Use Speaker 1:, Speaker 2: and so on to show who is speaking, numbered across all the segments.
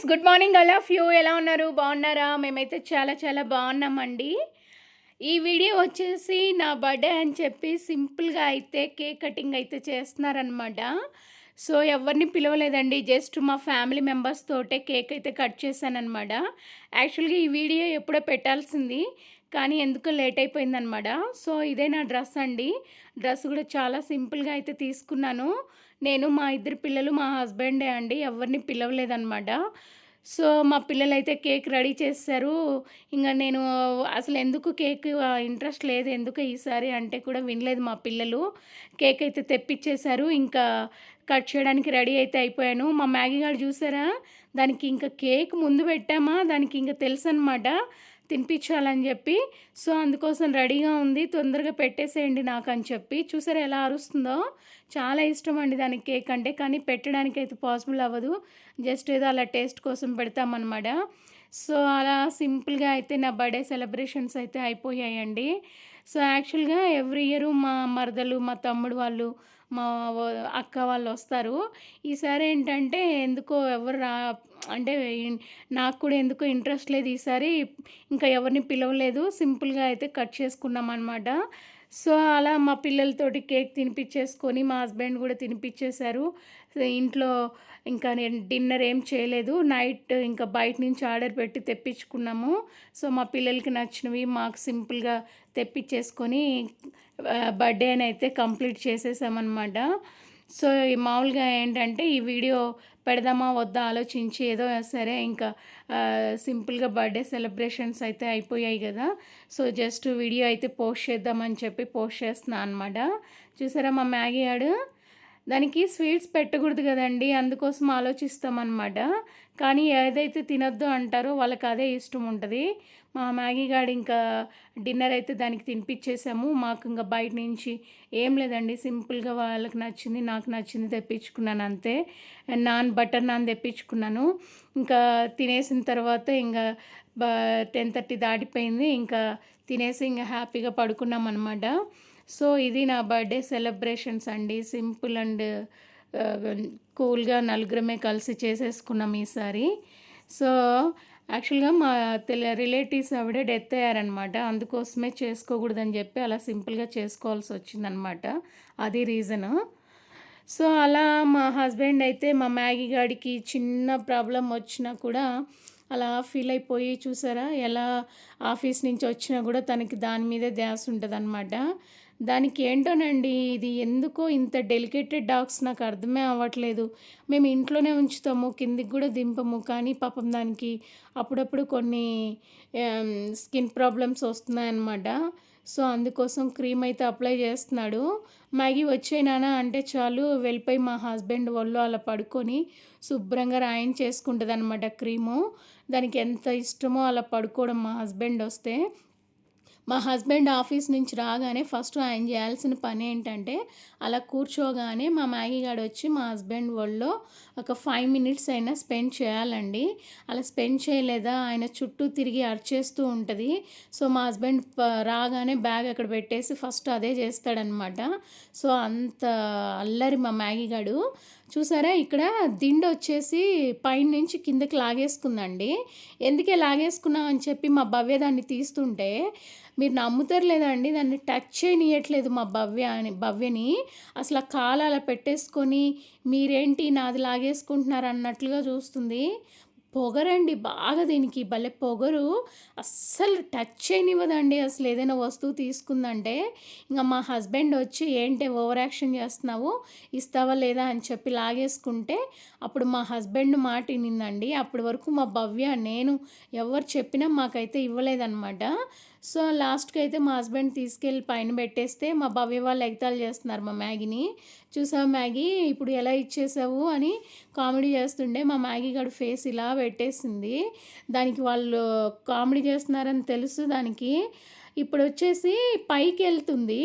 Speaker 1: Friends good morning all of you. ఎలా ఉన్నారు? బాగున్నారా? మేమైతే చాలా చాలా బాగున్నామండి. ఈ వీడియో వచ్చేసి నా బర్త్డే అని చెప్పి సింపుల్గా అయితే కేక్ కటింగ్ అయితే చేస్తున్నారనమాట సో ఎవరిని పిలవలేదండి. జస్ట్ మా ఫ్యామిలీ మెంబర్స్ తోటే కేక్ అయితే కట్ చేశానమాట యాక్చువల్గా ఈ వీడియో ఎప్పుడో పెట్టాల్సింది. కానీ ఎందుకో లేట్ అయిపోయిందనమాట సో ఇదే నా డ్రెస్ అండి డ్రెస్ కూడా చాలా సింపుల్గా అయితే తీసుకున్నాను. నేను మా ఇద్దరు పిల్లలు మా హస్బెండే అండి. ఎవరిని పిలవలేదన్నమాట సో మా పిల్లలు అయితే కేక్ రెడీ చేస్తారు ఇంకా నేను అసలు ఎందుకు కేక్ ఇంట్రెస్ట్ లేదు ఎందుకు ఈసారి అంటే కూడా వినలేదు మా పిల్లలు. కేక్ అయితే తెప్పించేశారు ఇంకా కట్ చేయడానికి రెడీ అయితే అయిపోయాను. మా మ్యాగీ గారు చూసారా? దానికి ఇంకా కేక్ ముందు పెట్టామా? దానికి ఇంకా తెలుసు అనమాట తినిపించాలని చెప్పి సో అందుకోసం రెడీగా ఉంది. తొందరగా పెట్టేసేయండి నాకు అని చెప్పి. చూసారా ఎలా అరుస్తుందో? చాలా ఇష్టం అండి దానికి కేక్ అంటే కానీ పెట్టడానికి అయితే పాసిబుల్ అవ్వదు. జస్ట్ ఏదో అలా టేస్ట్ కోసం పెడతామన్నమాట. సో అలా సింపుల్గా అయితే నా బర్త్డే సెలబ్రేషన్స్ అయితే అయిపోయాయండి. సో యాక్చువల్గా ఎవ్రీ ఇయర్ మా మరదలు మా తమ్ముడు వాళ్ళు మా అక్క వాళ్ళు వస్తారు. ఈసారి ఏంటంటే ఎందుకో ఎవరు రా అంటే నాకు కూడా ఎందుకో ఇంట్రెస్ట్ లేదు ఈసారి. ఇంకా ఎవరిని పిలవలేదు. సింపుల్గా అయితే కట్ చేసుకున్నాం అనమాట సో అలా మా పిల్లలతోటి కేక్ తినిపించేసుకొని మా హస్బెండ్ కూడా తినిపించేశారు ఇంట్లో ఇంకా నేను డిన్నర్ ఏం చేయలేదు. నైట్ ఇంకా బయట నుంచి ఆర్డర్ పెట్టి తెప్పించుకున్నాము. సో మా పిల్లలకి నచ్చినవి మాకు సింపుల్గా తెప్పించేసుకొని బర్త్డే అయితే కంప్లీట్ చేసేసామన్నమాట. సో ఈ మామూలుగా ఏంటంటే ఈ వీడియో పెడదామా వద్దా ఆలోచించి ఏదో సరే ఇంకా సింపుల్గా బర్త్డే సెలబ్రేషన్స్ అయితే అయిపోయాయి కదా. సో జస్ట్ వీడియో అయితే పోస్ట్ చేద్దామని చెప్పి పోస్ట్ చేస్తున్నాను అనమాట చూసారా మా మ్యాగీ ఆడు దానికి స్వీట్స్ పెట్టకూడదు కదండి అందుకోసం ఆలోచిస్తామన్నమాట. కానీ ఏదైతే తినొద్దు అంటారో వాళ్ళకి అదే ఇష్టం ఉంటుంది. మా మ్యాగీ గాడి ఇంకా డిన్నర్ అయితే దానికి తినిపించేసాము మాకు ఇంకా బయట నుంచి ఏం లేదండి సింపుల్గా వాళ్ళకి నచ్చింది నాకు నచ్చింది తెప్పించుకున్నాను అంతే. నాన్ బటర్ నాన్ తెప్పించుకున్నాను. ఇంకా తినేసిన తర్వాత ఇంకా టెన్ థర్టీ దాటిపోయింది. ఇంకా తినేసి ఇంకా హ్యాపీగా పడుకున్నాం అనమాట సో ఇది నా బర్త్డే సెలబ్రేషన్స్ అండి. సింపుల్ అండ్ కూల్గా నలుగురమే కలిసి చేసేసుకున్నాం ఈసారి. సో యాక్చువల్గా మా తెల రిలేటివ్స్ ఆవిడ డెత్ అయ్యారనమాట అందుకోసమే చేసుకోకూడదని చెప్పి అలా సింపుల్గా చేసుకోవాల్సి వచ్చిందనమాట అది రీజను. సో అలా మా హస్బెండ్ అయితే మా మ్యాగీ గాడికి చిన్న ప్రాబ్లం వచ్చినా కూడా అలా ఫీల్ అయిపోయి చూసారా? ఎలా ఆఫీస్ నుంచి వచ్చినా కూడా తనకి దాని మీదే ధ్యాస ఉంటుంది అనమాట దానికి ఏంటోనండి ఇది ఎందుకో ఇంత డెలికేటెడ్ డాగ్స్ నాకు అర్థమే అవ్వట్లేదు. మేము ఇంట్లోనే ఉంచుతాము కిందికి కూడా దింపము. కానీ పాపం దానికి అప్పుడప్పుడు కొన్ని స్కిన్ ప్రాబ్లమ్స్ వస్తున్నాయన్నమాట. సో అందుకోసం క్రీమ్ అయితే అప్లై చేస్తున్నాడు. మ్యాగీ వచ్చేనానా అంటే చాలు వెళ్ళిపోయి మా హస్బెండ్ వాళ్ళు అలా పడుకొని శుభ్రంగా రాయన్ చేసుకుంటుంది అనమాట క్రీము. దానికి ఎంత ఇష్టమో అలా పడుకోవడం మా హస్బెండ్ వస్తే మా హస్బెండ్ ఆఫీస్ నుంచి రాగానే ఫస్ట్ ఆయన చేయాల్సిన పని ఏంటంటే అలా కూర్చోగానే మా మ్యాగీ గాడు వచ్చి మా హస్బెండ్ ఒళ్ళో ఒక ఫైవ్ మినిట్స్ అయినా స్పెండ్ చేయాలండి. అలా స్పెండ్ చేయలేదా? ఆయన చుట్టూ తిరిగి అరిచేస్తూ ఉంటుంది. సో మా హస్బెండ్ రాగానే బ్యాగ్ అక్కడ పెట్టేసి ఫస్ట్ అదే చేస్తాడనమాట. సో అంత అల్లరి మా మ్యాగీ గాడు. చూసారా? ఇక్కడ దిండు వచ్చేసి పైన నుంచి కిందకి లాగేసుకుందండి. ఎందుకే లాగేసుకున్నాం అని చెప్పి మా భవ్య దాన్ని తీస్తుంటే మీరు నమ్ముతారు లేదండి దాన్ని టచ్ చేయనియట్లేదు మా భవ్య అని భవ్యని. అసలు కాలు అలా పెట్టేసుకొని మీరేంటి నాది లాగేసుకుంటున్నారు అన్నట్లుగా చూస్తుంది. పొగరండి బాగా దీనికి. భలే పొగరు. అస్సలు టచ్ చేయనివ్వదండి. అసలు ఏదైనా వస్తువు తీసుకుందంటే ఇంకా మా హస్బెండ్ వచ్చి ఏంటి ఓవర్ యాక్షన్ చేస్తున్నావు? ఇస్తావా లేదా? అని చెప్పి లాగేసుకుంటే అప్పుడు మా హస్బెండ్ మాట వినిందండి. అప్పటి వరకు మా భవ్య నేను ఎవరు చెప్పినా మాకైతే ఇవ్వలేదన్నమాట. సో లాస్ట్కి అయితే మా హస్బెండ్ తీసుకెళ్ళి పైన పెట్టేస్తే మా భవ్య వాళ్ళు ఎగతాలు చేస్తున్నారు మా మ్యాగీని. చూసావు మ్యాగీ? ఇప్పుడు ఎలా ఇచ్చేసావు అని కామెడీ చేస్తుండే. మా మ్యాగీ గడు ఫేస్ ఇలా పెట్టేసింది. దానికి వాళ్ళు కామెడీ చేస్తున్నారని తెలుసు దానికి. ఇప్పుడు వచ్చేసి పైకి వెళ్తుంది.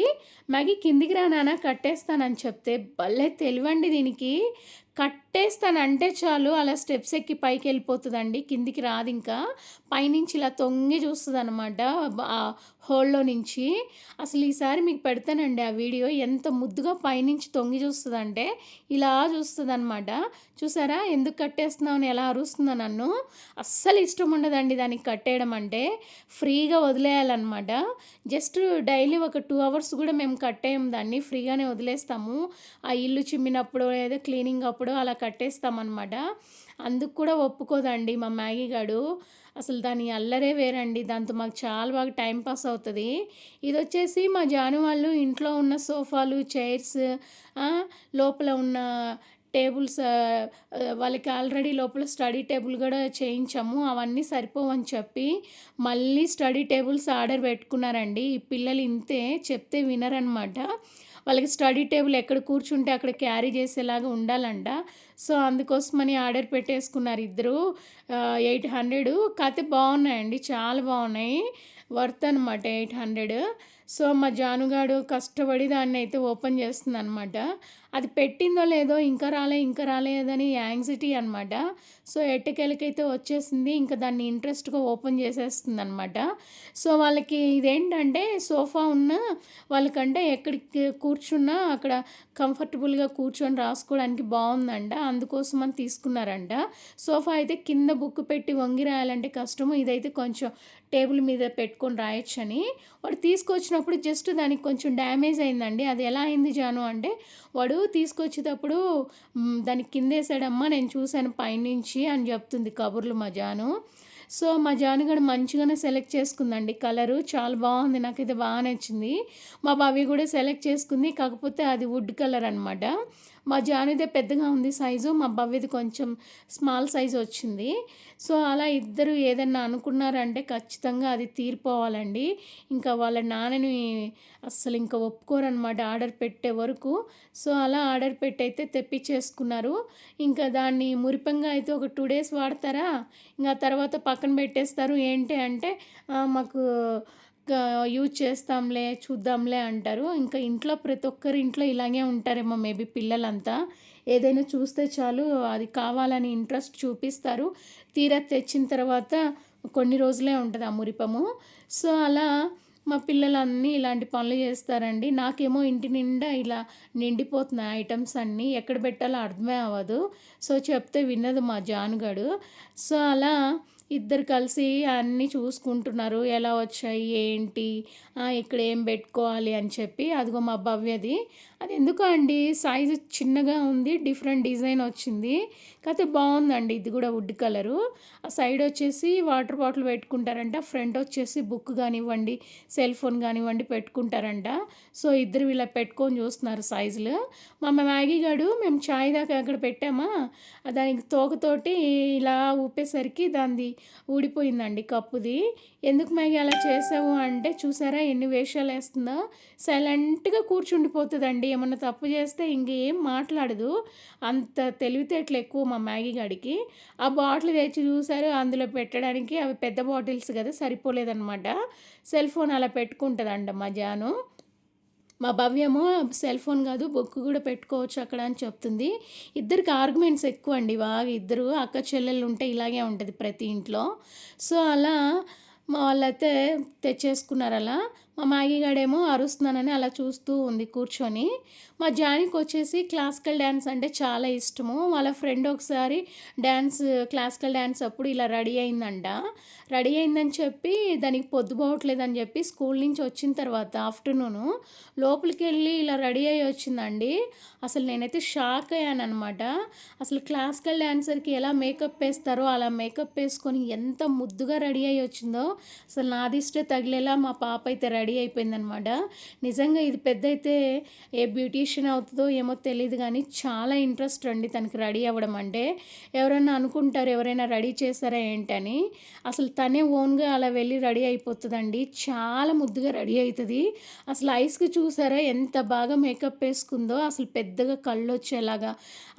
Speaker 1: మ్యాగీ కిందికి రా నాన్న కట్టేస్తానని చెప్తే భలే తెలివండి దీనికి. కట్టేస్తానంటే చాలు అలా స్టెప్స్ ఎక్కి పైకి వెళ్ళిపోతుందండి కిందికి రాదు ఇంకా. పైనుంచి ఇలా తొంగి చూస్తుంది అనమాట హోల్లో నుంచి. అసలు ఈసారి మీకు పెడతానండి ఆ వీడియో ఎంత ముద్దుగా పైనుంచి తొంగి చూస్తుందంటే ఇలా చూస్తుంది అనమాట చూసారా? ఎందుకు కట్టేస్తున్నావు అని ఎలా అరుస్తుందో నన్ను. అస్సలు ఇష్టం ఉండదండి దానికి కట్టేయడం అంటే. ఫ్రీగా వదిలేయాలన్నమాట. జస్ట్ డైలీ ఒక టూ అవర్స్ కూడా మేము కట్టేయం దాన్ని ఫ్రీగానే వదిలేస్తాము. ఆ ఇల్లు చిమ్మినప్పుడు లేదా క్లీనింగ్ అప్పుడు అలా కట్టేస్తామన్నమాట. అందుకు కూడా ఒప్పుకోదండి మా మ్యాగీ గాడు. అసలు దాని అల్లరే వేరండి. దాంతో మాకు చాలా బాగా టైం పాస్ అవుతుంది. ఇది వచ్చేసి మా జాను వాళ్ళు ఇంట్లో ఉన్న సోఫాలు చైర్స్ లోపల ఉన్న టేబుల్స్ వాళ్ళకి ఆల్రెడీ లోపల స్టడీ టేబుల్ కూడా చేయించాము. అవన్నీ సరిపోవని చెప్పి మళ్ళీ స్టడీ టేబుల్స్ ఆర్డర్ పెట్టుకున్నారండి. ఈ పిల్లలు ఇంతే చెప్తే వినరనమాట వాళ్ళకి స్టడీ టేబుల్ ఎక్కడ కూర్చుంటే అక్కడ క్యారీ చేసేలాగా ఉండాలంట. సో అందుకోసమని ఆర్డర్ పెట్టేసుకున్నారు ఇద్దరు. Eight hundred. కాకపోతే బాగున్నాయండి. చాలా బాగున్నాయి. వర్త్ అనమాట ఎయిట్ హండ్రెడ్. సో మా జానుగాడు కష్టపడి దాన్ని అయితే ఓపెన్ చేస్తుంది అనమాట అది పెట్టిందో లేదో ఇంకా రాలే ఇంకా రాలేదని యాంగ్జైటీ అనమాట సో ఎట్టకెళ్ళకైతే వచ్చేసింది ఇంకా దాన్ని ఇంట్రెస్ట్గా ఓపెన్ చేసేస్తుంది అనమాట సో వాళ్ళకి ఇదేంటంటే సోఫా ఉన్న వాళ్ళకంటే ఎక్కడికి కూర్చున్నా అక్కడ కంఫర్టబుల్గా కూర్చొని రాసుకోవడానికి బాగుందంట అందుకోసం అని తీసుకున్నారంట. సోఫా అయితే కింద బుక్ పెట్టి వంగి రాయాలంటే కష్టము ఇదైతే కొంచెం టేబుల్ మీద పెట్టుకొని రాయొచ్చని. వాడు తీసుకొచ్చిన తీసుకొచ్చినప్పుడు జస్ట్ దానికి కొంచెం డ్యామేజ్ అయిందండి. అది ఎలా అయింది జాను అంటే వాడు తీసుకొచ్చేటప్పుడు దానికి కిందేసాడమ్మా నేను చూశాను పైనుంచి అని చెప్తుంది కబుర్లు మా జాను. సో మా జానుగడ మంచిగానే సెలెక్ట్ చేసుకుందండి. కలరు చాలా బాగుంది నాకైతే బాగా నచ్చింది. మా బావి కూడా సెలెక్ట్ చేసుకుంది కాకపోతే అది వుడ్ కలర్ అనమాట మా జానిదే పెద్దగా ఉంది సైజు మా భవ్యది కొంచెం స్మాల్ సైజు వచ్చింది. సో అలా ఇద్దరు ఏదన్నా అనుకున్నారంటే ఖచ్చితంగా అది తీరిపోవాలండి. ఇంకా వాళ్ళ నాన్నని అస్సలు ఇంకా ఒప్పుకోరనమాట ఆర్డర్ పెట్టే వరకు. సో అలా ఆర్డర్ పెట్టి అయితే తెప్పించేసుకున్నారు. ఇంకా దాన్ని మురిపంగా అయితే ఒక టూ డేస్ వాడతారా? ఇంకా తర్వాత పక్కన పెట్టేస్తారు. ఏంటి అంటే మాకు యూజ్ చేస్తాంలే చూద్దాంలే అంటారు. ఇంకా ఇంట్లో ప్రతి ఒక్కరి ఇంట్లో ఇలాగే ఉంటారేమో మేబీ పిల్లలంతా. ఏదైనా చూస్తే చాలు అది కావాలని ఇంట్రెస్ట్ చూపిస్తారు. తీరా తెచ్చిన తర్వాత కొన్ని రోజులే ఉంటుంది ఆ మురిపము. సో అలా మా పిల్లలన్నీ ఇలాంటి పనులు చేస్తారండి. నాకేమో ఇంటి నిండా ఇలా నిండిపోతున్నాయి ఐటమ్స్ అన్నీ. ఎక్కడ పెట్టాలో అర్థమే అవ్వదు. సో చెప్తే విన్నదు మా జానుగాడు. సో అలా ఇద్దరు కలిసి అన్నీ చూసుకుంటున్నారు. ఎలా వచ్చాయి? ఏంటి? ఇక్కడ ఏం పెట్టుకోవాలి? అని చెప్పి అదిగో మా భవ్యది అది ఎందుకు అండి? సైజు చిన్నగా ఉంది డిఫరెంట్ డిజైన్ వచ్చింది. కాకపోతే బాగుందండి ఇది కూడా వుడ్ కలరు. ఆ సైడ్ వచ్చేసి వాటర్ బాటిల్ పెట్టుకుంటారంట ఫ్రంట్ వచ్చేసి బుక్ కానివ్వండి సెల్ ఫోన్ కానివ్వండి పెట్టుకుంటారంట. సో ఇద్దరు ఇలా పెట్టుకొని చూస్తున్నారు సైజులు. మా మ్యాగీ గాడు మేము చాయ్ దాకా అక్కడ పెట్టామా? దానికి తోకతోటి ఇలా ఊపేసరికి దాన్ని ఊడిపోయిందండి కప్పుది. ఎందుకు మ్యాగీ అలా చేసావు అంటే చూసారా ఎన్ని వేషాలు వేస్తుందో సైలెంట్గా కూర్చుండిపోతుందండి ఏమన్నా తప్పు చేస్తే ఇంకేం మాట్లాడదు. అంత తెలివితేటలు ఎక్కువ మా మ్యాగీ గడికి. ఆ బాటిల్ తెచ్చి చూసారు అందులో పెట్టడానికి అవి పెద్ద బాటిల్స్ కదా సరిపోలేదన్నమాట. సెల్ ఫోన్ అలా పెట్టుకుంటుందంట మా జాను మా భవ్యము సెల్ ఫోన్ కాదు బుక్ కూడా పెట్టుకోవచ్చు అక్కడ అని చెప్తుంది. ఇద్దరికి ఆర్గ్యుమెంట్స్ ఎక్కువ అండి బాగా ఇద్దరు అక్క చెల్లెళ్ళు ఉంటే ఇలాగే ఉంటుంది ప్రతి ఇంట్లో. సో అలా మా వాళ్ళైతే తెచ్చేసుకున్నారు అలా. మా మ్యాగీగాడేమో అరుస్తున్నానని అలా చూస్తూ ఉంది కూర్చొని. మా జానికి వచ్చేసి క్లాసికల్ డ్యాన్స్ అంటే చాలా ఇష్టము. వాళ్ళ ఫ్రెండ్ ఒకసారి డ్యాన్స్ క్లాసికల్ డ్యాన్స్ అప్పుడు ఇలా రెడీ అయిందంట. రెడీ అయిందని చెప్పి దానికి పొద్దుపోవట్లేదని చెప్పి స్కూల్ నుంచి వచ్చిన తర్వాత ఆఫ్టర్నూను లోపలికి వెళ్ళి ఇలా రెడీ అయ్యి వచ్చిందండి. అసలు నేనైతే షాక్ అయ్యాను అనమాట అసలు క్లాసికల్ డ్యాన్సర్కి ఎలా మేకప్ వేస్తారో అలా మేకప్ వేసుకొని ఎంత ముద్దుగా రెడీ అయ్యి వచ్చిందో అసలు నాదిష్టే తగిలేలా మా పాప అయితే రెడీ రెడీ అయిపోయిందనమాట. నిజంగా ఇది పెద్ద అయితే ఏ బ్యూటీషియన్ అవుతుందో ఏమో తెలియదు కానీ చాలా ఇంట్రెస్ట్ అండి తనకి రెడీ అవ్వడం అంటే. ఎవరైనా అనుకుంటారు ఎవరైనా రెడీ చేస్తారా ఏంటని. అసలు తనే ఓన్గా అలా వెళ్ళి రెడీ అయిపోతుందండి. చాలా ముద్దుగా రెడీ అవుతుంది అసలు ఐస్కి చూసారా ఎంత బాగా మేకప్ వేసుకుందో. అసలు పెద్దగా కళ్ళు వచ్చేలాగా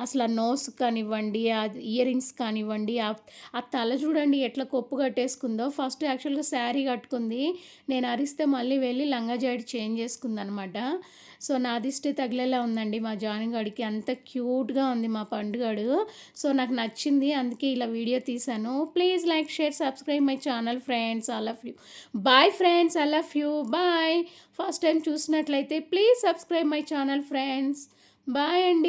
Speaker 1: అసలు ఆ నోస్ కానివ్వండి ఆ ఇయర్ రింగ్స్ కానివ్వండి ఆ తల చూడండి ఎట్లా కొప్పు కట్టేసుకుందో. ఫస్ట్ యాక్చువల్గా శారీ కట్టుకుంది. నేను అరిస్తే మళ్ళీ మళ్ళీ వెళ్ళి లంగా జాకెట్ చేంజ్ చేసుకుందనమాట. సో నా దిష్టి తగిలేలా ఉందండి. మా జానిగాడికి అంత క్యూట్గా ఉంది మా పండుగాడు. సో నాకు నచ్చింది. అందుకే ఇలా వీడియో తీశాను. Please like share subscribe my channel friends. I love you bye friends I love you bye first time చూసినట్లయితే please subscribe my channel friends. Bye అండి.